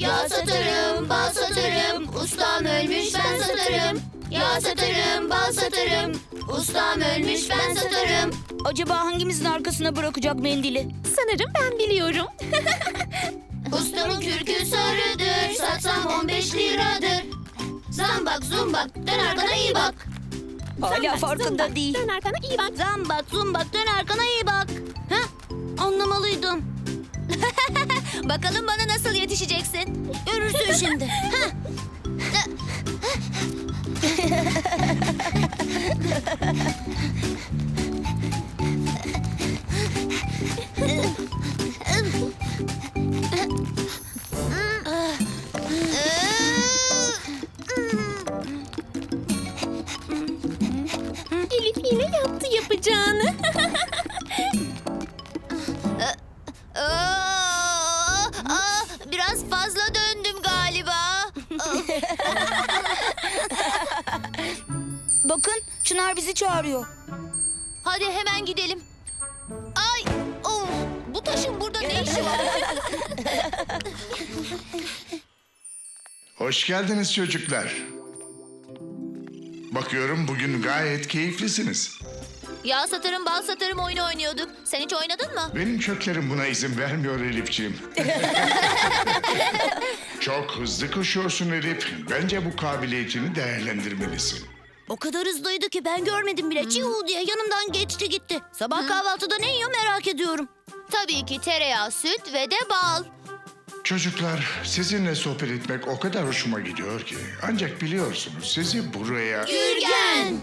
Yağ satarım, bal satarım, ustam ölmüş ben satarım. Yağ satarım, bal satarım, ustam ölmüş ben satarım. Acaba hangimizin arkasına bırakacak mendili? Sanırım ben biliyorum. Ustamın kürkü sarıdır, satsam 15 liradır. Zambak zumbak, dön arkana iyi bak. Hala farkında değil. Dön arkana iyi bak. Zambak zumbak, dön arkana iyi bak. Heh, anlamalıydım. Bakalım bana nasıl yetişeceksin. Görürsün şimdi. Heh. Bizi çağırıyor. Hadi hemen gidelim. Ay, of, bu taşın burada ne işi var? Hoş geldiniz çocuklar. Bakıyorum bugün gayet keyiflisiniz. Yağ satarım, bal satarım oyunu oynuyorduk. Sen hiç oynadın mı? Benim köklerim buna izin vermiyor Elifciğim. Çok hızlı koşuyorsun Elif. Bence bu kabiliyetini değerlendirmelisin. O kadar hızlıydı ki ben görmedim bile. Çiğ diye yanımdan geçti gitti. Sabah kahvaltıda ne yiyor merak ediyorum. Tabii ki tereyağı, süt ve de bal. Çocuklar, sizinle sohbet etmek o kadar hoşuma gidiyor ki. Ancak biliyorsunuz sizi buraya... Gürgen!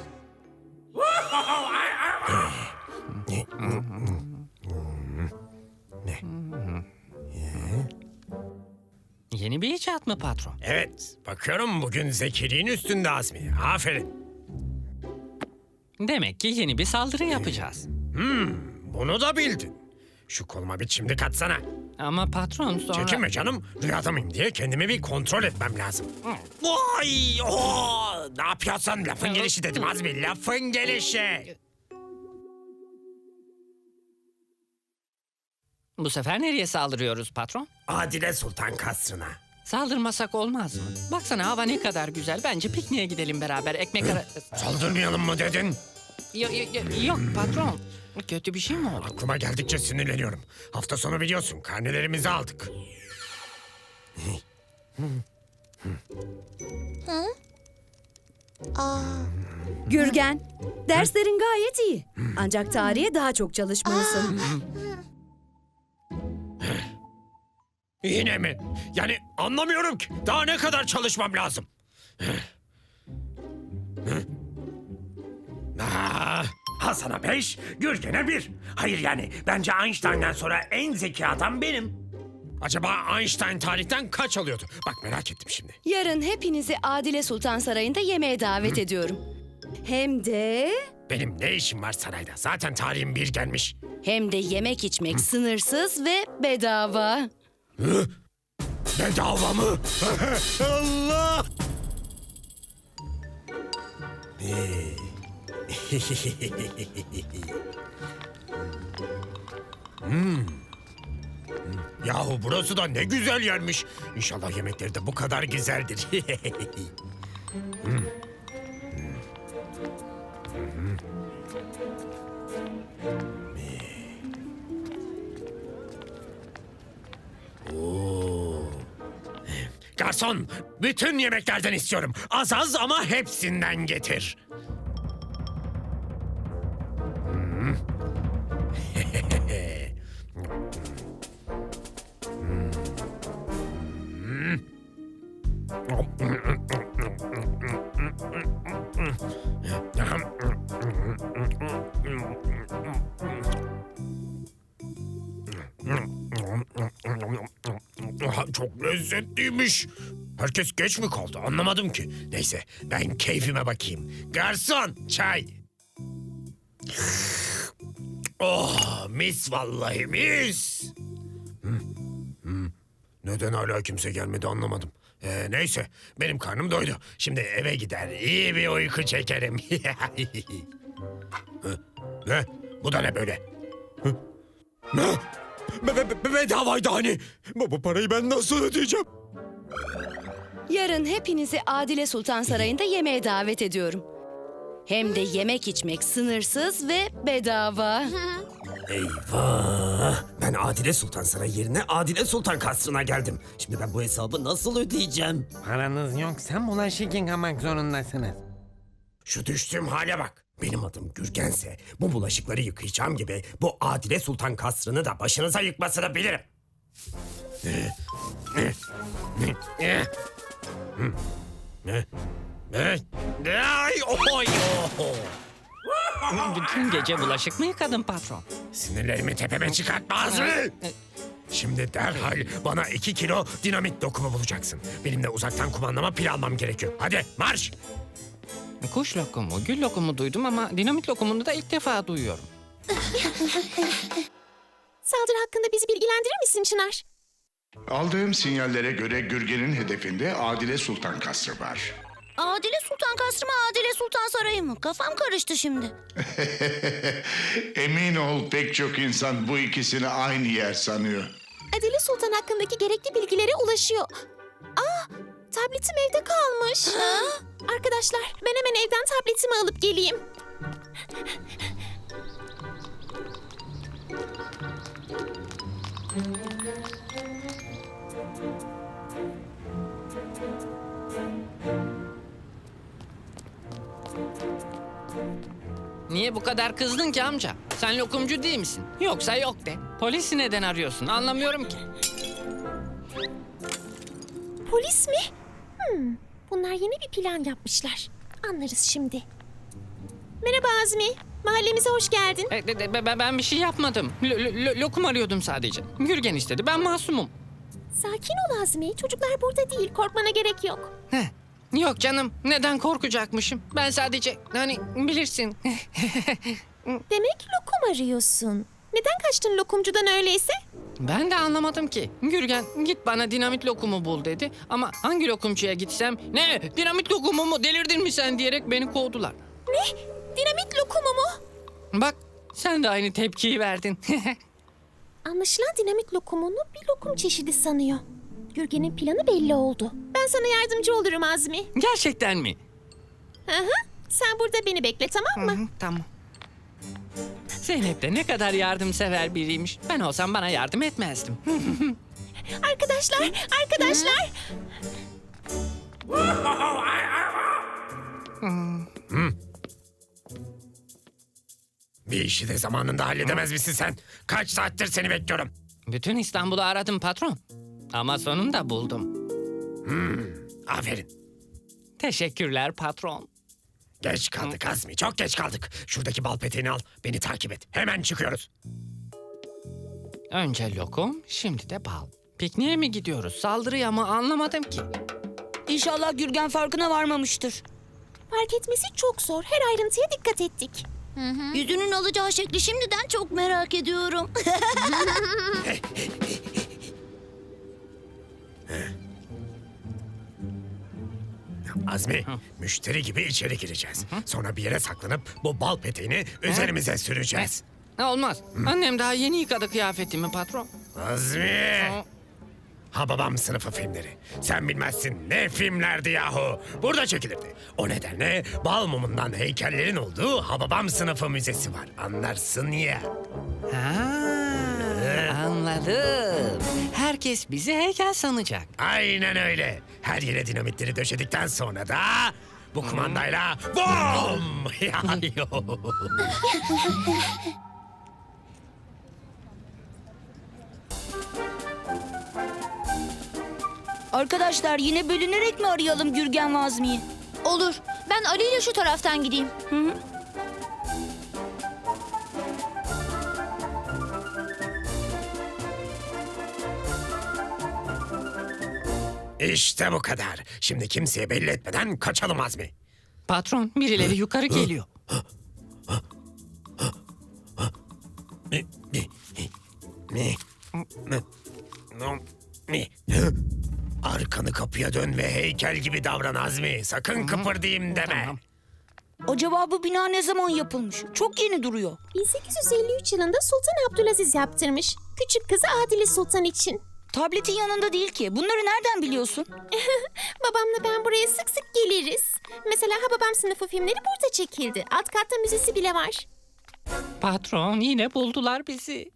Yeni bir icat mı patron? Evet, bakıyorum bugün zekiliğin üstünde Azmi. Aferin. Demek ki yeni bir saldırı yapacağız. Bunu da bildin. Şu koluma bir çimdik atsana. Ama patron sonra... Çekinme canım. Rüyada mıyım diye kendimi bir kontrol etmem lazım. Vay! Oo! Ne yapıyorsun? Lafın gelişi dedim Azmi. Lafın gelişi. Bu sefer nereye saldırıyoruz patron? Adile Sultan Kasrı'na. Saldırmasak olmaz mı? Baksana hava ne kadar güzel. Bence pikniğe gidelim beraber. Ekmek ara... Saldırmayalım mı dedin? Yok, yok, yok patron. Kötü bir şey mi oldu? Aklıma geldikçe sinirleniyorum. Hafta sonu biliyorsun karnelerimizi aldık. Gürgen, derslerin gayet iyi. Ancak tarihe daha çok çalışmalısın. Yine mi? Yani anlamıyorum ki. Daha ne kadar çalışmam lazım? Ah, Hasan'a beş, Gürgen'e bir. Hayır yani bence Einstein'dan sonra en zeki adam benim. Acaba Einstein tarihten kaç alıyordu? Bak merak ettim şimdi. Yarın hepinizi Adile Sultan Sarayı'nda yemeğe davet ediyorum. Hem de... Benim ne işim var sarayda? Zaten tarihim bir gelmiş. Hem de yemek içmek sınırsız ve bedava. Bedava mı? Allah! Hmm. Yahu burası da ne güzel yermiş. İnşallah yemekleri de bu kadar güzeldir. Garson, bütün yemeklerden istiyorum. Az az ama hepsinden getir. Hmm. Çok lezzetliymiş. Herkes geç mi kaldı anlamadım ki. Neyse ben keyfime bakayım. Garson çay. Oh mis vallahi mis. Neden hala kimse gelmedi anlamadım. Ee, neyse benim karnım doydu. Şimdi eve gider iyi bir uyku çekerim. Ne? Bu da ne böyle? Ne? Be be be bedavaydı hani. Bu, bu parayı ben nasıl ödeyeceğim? Yarın hepinizi Adile Sultan Sarayı'nda yemeğe davet ediyorum. Hem de yemek içmek sınırsız ve bedava. Eyvah! Ben Adile Sultan Sarayı yerine Adile Sultan Kasrı'na geldim. Şimdi ben bu hesabı nasıl ödeyeceğim? Paranız yoksa bulaşık yıkamak zorundasınız. Şu düştüğüm hale bak. Benim adım Gürgense bu bulaşıkları yıkayacağım gibi bu Adile Sultan Kasrı'nı da başınıza yıkmasını bilirim. Ay, oy, oho. Bütün gece bulaşık mı yıkadın patron? Sinirlerimi tepeme çıkartmaz mı? Şimdi derhal bana iki kilo dinamit dokumu bulacaksın. Benim de uzaktan kumandama pil almam gerekiyor. Hadi marş! Kuş lokumu, gül lokumu duydum ama dinamit lokumunu da ilk defa duyuyorum. Saldırı hakkında bizi bilgilendirir misin Çınar? Aldığım sinyallere göre Gürgen'in hedefinde Adile Sultan Kasrı var. Adile Sultan Kasrı mı Adile Sultan Sarayı mı? Kafam karıştı şimdi. Emin ol pek çok insan bu ikisini aynı yer sanıyor. Adile Sultan hakkındaki gerekli bilgilere ulaşıyor. Aa, tabletim evde kalmış. Arkadaşlar ben hemen evden tabletimi alıp geleyim. Niye bu kadar kızdın ki amca? Sen lokumcu değil misin? Yoksa yok de. Polisi neden arıyorsun? Anlamıyorum ki. Polis mi? Hmm, bunlar yeni bir plan yapmışlar. Anlarız şimdi. Merhaba Azmi. Mahallemize hoş geldin. E, de- de- ben, ben bir şey yapmadım. Lo- lo- lokum arıyordum sadece. Gürgen istedi. Ben masumum. Sakin ol Azmi. Çocuklar burada değil. Korkmana gerek yok. Heh. Yok canım. Neden korkacakmışım? Ben sadece hani bilirsin. Demek lokum arıyorsun. Neden kaçtın lokumcudan öyleyse? ben de anlamadım ki. Gürgen git bana dinamit lokumu bul dedi. Ama hangi lokumcuya gitsem ne dinamit lokumu mu delirdin mi sen diyerek beni kovdular. Ne? Dinamit lokumu mu? Bak sen de aynı tepkiyi verdin. Anlaşılan dinamit lokumunu bir lokum çeşidi sanıyor. Gürgen'in planı belli oldu. Ben sana yardımcı olurum Azmi. Gerçekten mi? Hı hı. Sen burada beni bekle tamam mı? Hı, tamam. Zeynep de ne kadar yardımsever biriymiş. Ben olsam bana yardım etmezdim. Arkadaşlar, arkadaşlar. Bir işi de zamanında halledemez misin sen? Kaç saattir seni bekliyorum. Bütün İstanbul'u aradım patron. Ama sonunda buldum. Aferin. Teşekkürler patron. Geç kaldık Azmi, çok geç kaldık. Şuradaki bal peteğini al, beni takip et. Hemen çıkıyoruz. Önce lokum, şimdi de bal. Pikniğe mi gidiyoruz, saldırıya mı anlamadım ki. İnşallah Gürgen farkına varmamıştır. Fark etmesi çok zor. Her ayrıntıya dikkat ettik. Yüzünün alacağı şekli şimdiden çok merak ediyorum. Azmi, müşteri gibi içeri gireceğiz. Sonra bir yere saklanıp bu bal peteğini üzerimize süreceğiz. Ne olmaz. Annem daha yeni yıkadı kıyafetimi patron. Azmi! Ha babam sınıfı filmleri. Sen bilmezsin ne filmlerdi yahu. Burada çekilirdi. O nedenle bal mumundan heykellerin olduğu Hababam sınıfı müzesi var. Anlarsın ya. Ha, anladım. Herkes bizi heykel sanacak. Aynen öyle. Her yere dinamitleri döşedikten sonra da bu kumandayla bom! Arkadaşlar yine bölünerek mi arayalım Gürgen ve Azmi'yi? Olur. Ben Ali ile şu taraftan gideyim. İşte bu kadar. Şimdi kimseye belli etmeden kaçalım Azmi. Patron, birileri yukarı geliyor. Arkanı kapıya dön ve heykel gibi davran Azmi. Sakın kıpırdayım deme. Tamam. Acaba bu bina ne zaman yapılmış? Çok yeni duruyor. 1853 yılında Sultan Abdülaziz yaptırmış. Küçük kızı Adile Sultan için. Tabletin yanında değil ki. Bunları nereden biliyorsun? Babamla ben buraya sık sık geliriz. Mesela Hababam sınıfı filmleri burada çekildi. Alt katta müzesi bile var. Patron yine buldular bizi.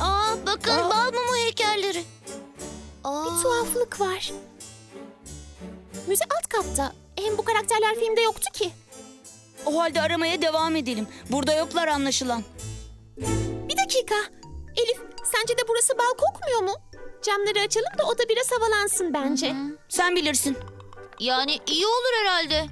Aa bakın bal mumu heykelleri. Aa, Bir tuhaflık var. Müze alt katta. Hem bu karakterler filmde yoktu ki. O halde aramaya devam edelim. Burada yoklar anlaşılan. Bir dakika. Elif, sence de burası bal kokmuyor mu? Camları açalım da oda biraz havalansın bence. Sen bilirsin. yani iyi olur herhalde.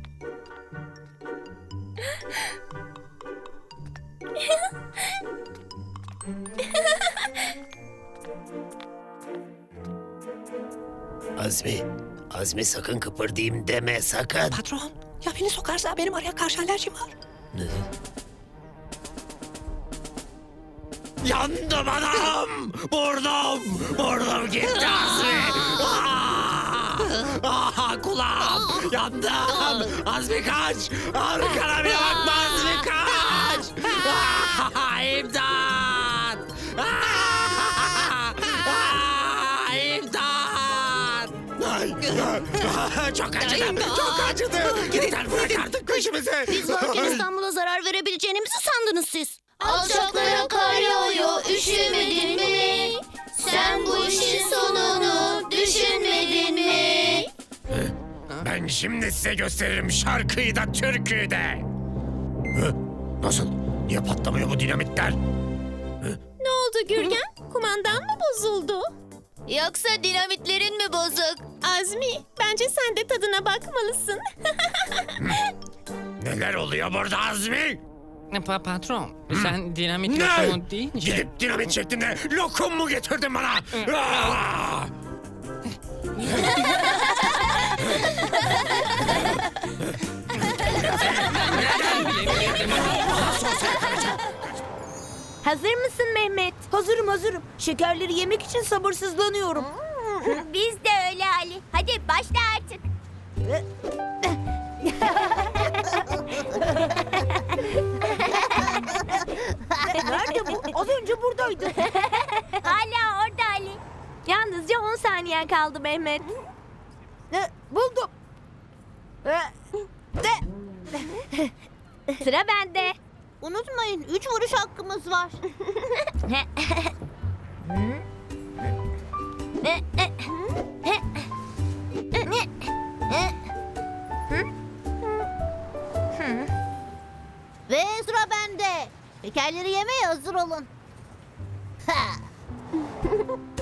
Azmi, Azmi sakın kıpırdayım deme sakın. Patron ya beni sokarsa benim oraya karşı alerjim var. Yandım anam! Burnum! Burnum gitti Azmi! Ah! Ah, kulağım! Yandım! Azmi kaç! Arkana bir bakma Azmi kaç! Ah, İmdat! Ah! Ah, İmdat! Ay, ah, çok acıdı! Çok acıdı! Yeter bırak artık peşimizi! Biz varken İstanbul'a zarar verebileceğinizi sandınız siz. Alçaklara kar yağıyor, üşümedin mi? Sen bu işin sonunu düşünmedin mi? Ben şimdi size gösteririm şarkıyı da türküyü de. Hı? Nasıl? Niye patlamıyor bu dinamitler? Ne oldu Gürgen? Kumandan mı bozuldu? Yoksa dinamitlerin mi bozuk? Azmi, bence sen de tadına bakmalısın. Neler oluyor burada Azmi? Pa patron sen dinamit Ne? lokumu deyince... Gidip dinamit şeklinde lokum mu getirdin bana? Hazır mısın Mehmet? Hazırım hazırım. Şekerleri yemek için sabırsızlanıyorum. Biz de öyle Ali. Hadi başla artık. Nerede bu? Az önce buradaydı. Hala orada Ali. Yalnızca 10 saniyen kaldı Mehmet. Ne? Buldum. Sıra bende. Unutmayın üç vuruş hakkımız var. Ve sıra bende. Şekerleri yemeye hazır olun. Size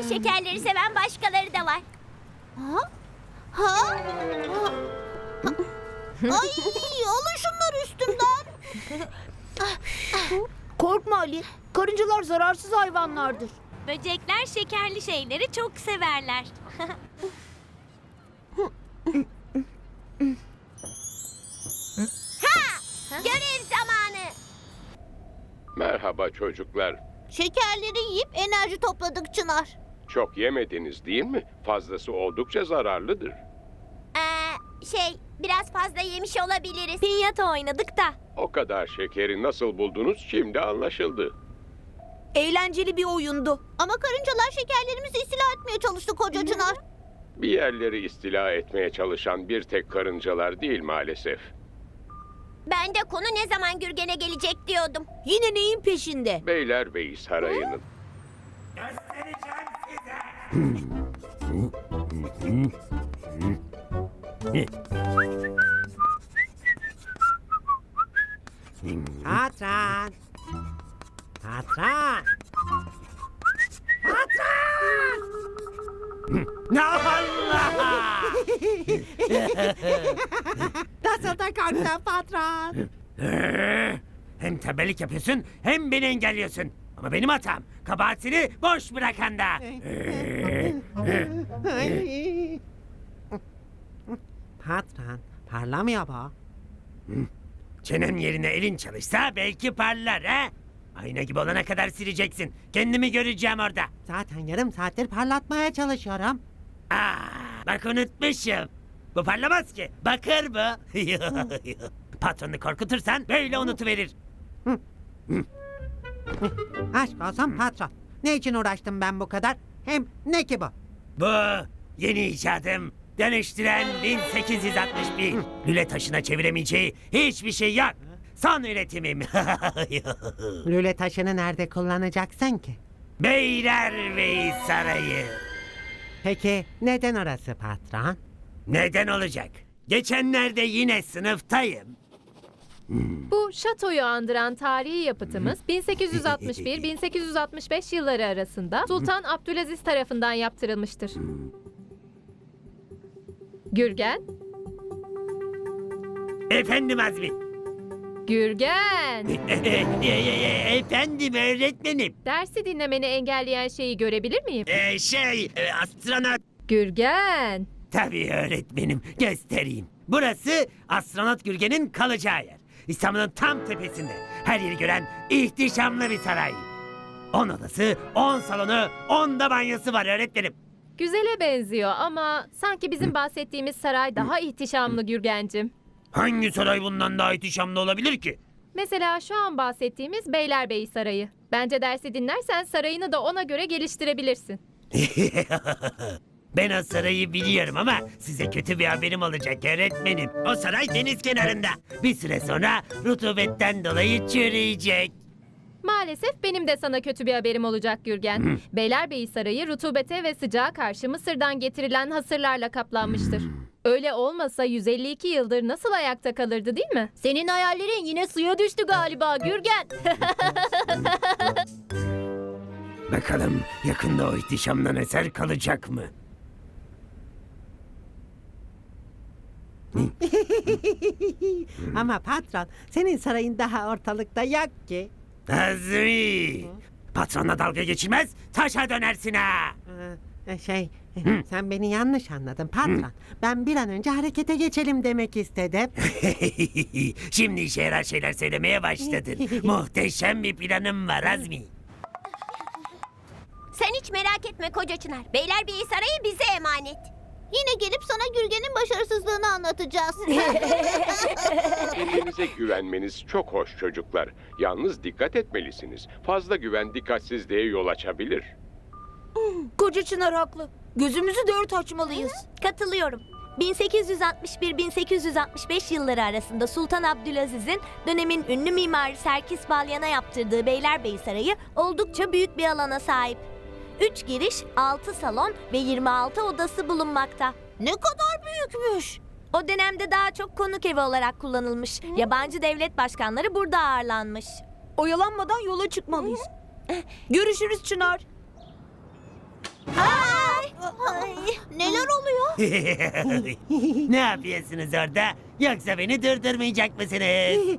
Anlaşılan şekerleri seven başkaları da var. Ha? Ha? Ay, alın şunları üstümden. Korkma Ali. Karıncalar zararsız hayvanlardır. Böcekler şekerli şeyleri çok severler. Görev zamanı. Merhaba çocuklar. Şekerleri yiyip enerji topladık Çınar. Çok yemediniz değil mi? Fazlası oldukça zararlıdır. Ee, şey, biraz fazla yemiş olabiliriz. Pinyata oynadık da. O kadar şekeri nasıl buldunuz şimdi anlaşıldı. Eğlenceli bir oyundu. Ama karıncalar şekerlerimizi istila etmeye çalıştı koca Çınar. Bir yerleri istila etmeye çalışan bir tek karıncalar değil maalesef. Ben de konu ne zaman Gürgen'e gelecek diyordum. Yine neyin peşinde? Beylerbeyi Sarayı'nın. Patron. Patron. Patron. Allah! Nasıl da korktun patron? Hem tembellik yapıyorsun hem beni engelliyorsun. Ama benim hatam. Kabahatini boş bırakan da. Ay. Patron parlamıyor bu. Çenem yerine elin çalışsa belki parlar ha? Ayna gibi olana kadar sileceksin. Kendimi göreceğim orada. Zaten yarım saattir parlatmaya çalışıyorum. Aa, bak unutmuşum. Bu parlamaz ki. Bakır bu. Patronu korkutursan böyle unutuverir. Aşk olsun patron. Ne için uğraştım ben bu kadar? Hem ne ki bu? Bu yeni icadım. Dönüştüren 1861. Lüle taşına çeviremeyeceği hiçbir şey yok. Son üretimim. Lüle taşını nerede kullanacaksın ki? Beylerbeyi Sarayı. Peki neden orası patron? Neden olacak? Geçenlerde yine sınıftayım. Bu şatoyu andıran tarihi yapıtımız 1861-1865 yılları arasında Sultan Abdülaziz tarafından yaptırılmıştır. Gürgen, Efendim Azmi. Gürgen. Efendim öğretmenim. Dersi dinlemeni engelleyen şeyi görebilir miyim? Ee, şey e, astronot. Gürgen. Tabii öğretmenim göstereyim. Burası astronot Gürgen'in kalacağı yer. İstanbul'un tam tepesinde. Her yeri gören ihtişamlı bir saray. 10 odası, 10 salonu, 10 da banyosu var öğretmenim. Güzele benziyor ama sanki bizim bahsettiğimiz saray daha ihtişamlı Gürgencim. Hangi saray bundan daha ihtişamlı olabilir ki? Mesela şu an bahsettiğimiz Beylerbeyi Sarayı. Bence dersi dinlersen sarayını da ona göre geliştirebilirsin. ben o sarayı biliyorum ama size kötü bir haberim olacak öğretmenim. O saray deniz kenarında. Bir süre sonra rutubetten dolayı çürüyecek. Maalesef benim de sana kötü bir haberim olacak Gürgen. Beylerbeyi Sarayı rutubete ve sıcağa karşı Mısır'dan getirilen hasırlarla kaplanmıştır. Öyle olmasa 152 yıldır nasıl ayakta kalırdı değil mi? Senin hayallerin yine suya düştü galiba Gürgen. Bakalım yakında o ihtişamdan eser kalacak mı? Ama patron senin sarayın daha ortalıkta yok ki. Azmi! Patronla dalga geçilmez, taşa dönersin ha! Ee, şey sen beni yanlış anladın patron. Ben bir an önce harekete geçelim demek istedim. Şimdi işe yarar şeyler söylemeye başladın. Muhteşem bir planım var Azmi. Sen hiç merak etme koca Çınar. Beylerbeyi Sarayı bize emanet. Yine gelip sana Gürgen'in başarısızlığını anlatacağız. Kendinize güvenmeniz çok hoş çocuklar. Yalnız dikkat etmelisiniz. Fazla güven dikkatsizliğe yol açabilir. Koca Çınar haklı. Gözümüzü dört açmalıyız. Katılıyorum. 1861-1865 yılları arasında Sultan Abdülaziz'in dönemin ünlü mimarı Serkis Balyan'a yaptırdığı Beylerbeyi Sarayı oldukça büyük bir alana sahip. 3 giriş, 6 salon ve 26 odası bulunmakta. Ne kadar büyükmüş. O dönemde daha çok konuk evi olarak kullanılmış. Yabancı devlet başkanları burada ağırlanmış. Oyalanmadan yola çıkmalıyız. Görüşürüz Çınar. Ay, neler oluyor? ne yapıyorsunuz orada? Yoksa beni durdurmayacak mısınız?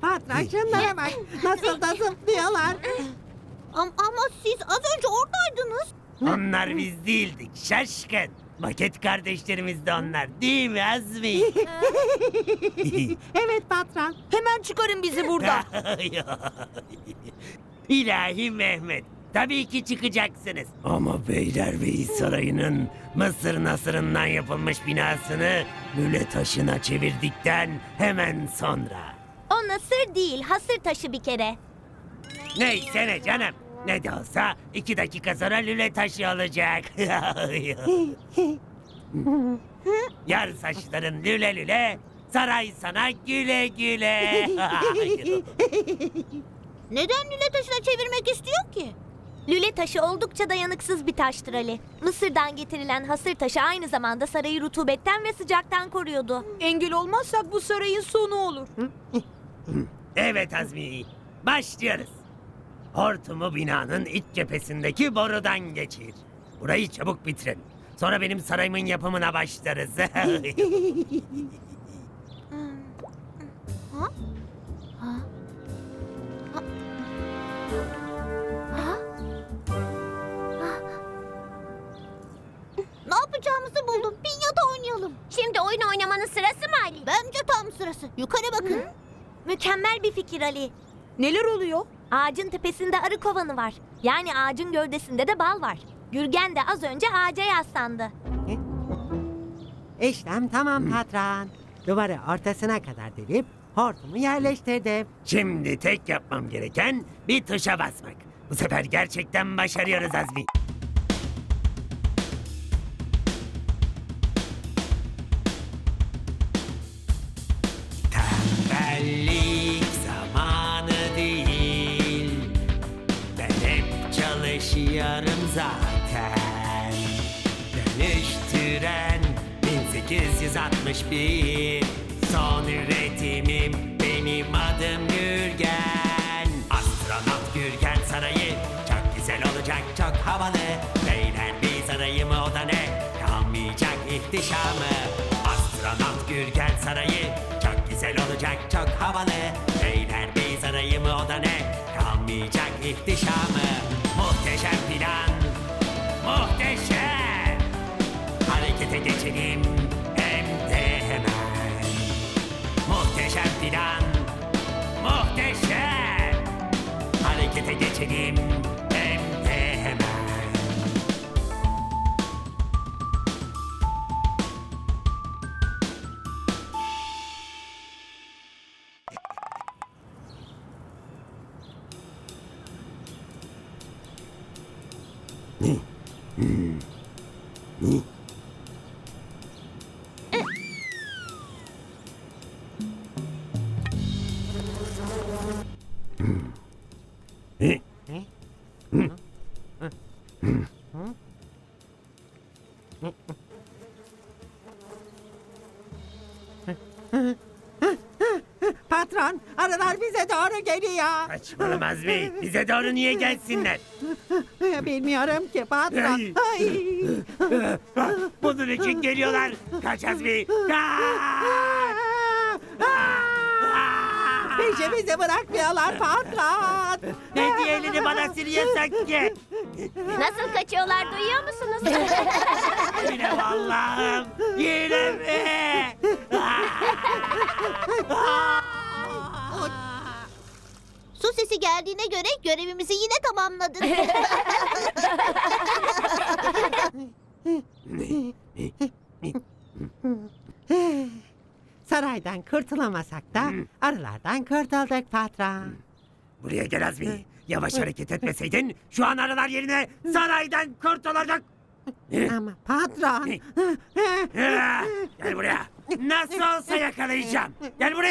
patron şunlara bak nasıl da zıplıyorlar. Ama, ama siz az önce oradaydınız. Onlar biz değildik şaşkın. Maket kardeşlerimiz de onlar değil mi Azmi? Evet patron. Hemen çıkarın bizi buradan. İlahi Mehmet. Tabii ki çıkacaksınız. Ama Beylerbeyi Sarayı'nın Mısır nasırından yapılmış binasını lüle taşına çevirdikten hemen sonra. O nasır değil, hasır taşı bir kere. Neyse ne canım. Ne de olsa iki dakika sonra lüle taşı olacak. Yar saçların lüle lüle, saray sana güle güle. Neden lüle taşına çevirmek istiyor ki? Lüle taşı oldukça dayanıksız bir taştır Ali. Mısır'dan getirilen hasır taşı aynı zamanda sarayı rutubetten ve sıcaktan koruyordu. Engel olmazsak bu sarayın sonu olur. evet Azmi, başlıyoruz. Hortumu binanın iç cephesindeki borudan geçir. Burayı çabuk bitirin. Sonra benim sarayımın yapımına başlarız. Ha? Ha? Ha? Ha? Ha? Ne yapacağımızı buldum. Pinyata oynayalım. Şimdi oyun oynamanın sırası mı Ali? Bence tam sırası. Yukarı bakın. Mükemmel bir fikir Ali. Neler oluyor? Ağacın tepesinde arı kovanı var. Yani ağacın gövdesinde de bal var. Gürgen de az önce ağaca yaslandı. İşlem tamam patron. Duvarı ortasına kadar delip hortumu yerleştirdim. Şimdi tek yapmam gereken bir tuşa basmak. Bu sefer gerçekten başarıyoruz Azmi. Zaten. Dönüştüren 1861 Son üretimim benim adım Gürgen. Astronot Gürgen Sarayı Çok güzel olacak çok havalı. Beyler bir sarayı mı o da ne? Kalmayacak ihtişamı. Astronot Gürgen Sarayı Çok güzel olacak çok havalı. Beyler bir sarayı mı o da ne Kalmayacak ihtişamı. Muhteşem plan Muhteşem. Harekete geçelim hem de hemen. Muhteşem plan Muhteşem. Harekete geçelim doğru geliyor. Saçmalamaz mı? Bize doğru niye gelsinler? Bilmiyorum ki patron. Ay. Ay. Bunun için geliyorlar. Kaç Azmi. Kaç! Peşimizi bırakmıyorlar patron. Ne diye elini bana sürüyorsun ki? Nasıl kaçıyorlar duyuyor musunuz? Yine Allah'ım. Yine mi? Su sesi geldiğine göre görevimizi yine tamamladık. Saraydan kurtulamasak da arılardan kurtulduk patron. Buraya gel Azmi. Yavaş hareket etmeseydin şu an arılar yerine saraydan kurtulurduk. Ama patron. Gel buraya. Nasıl olsa yakalayacağım. Gel buraya.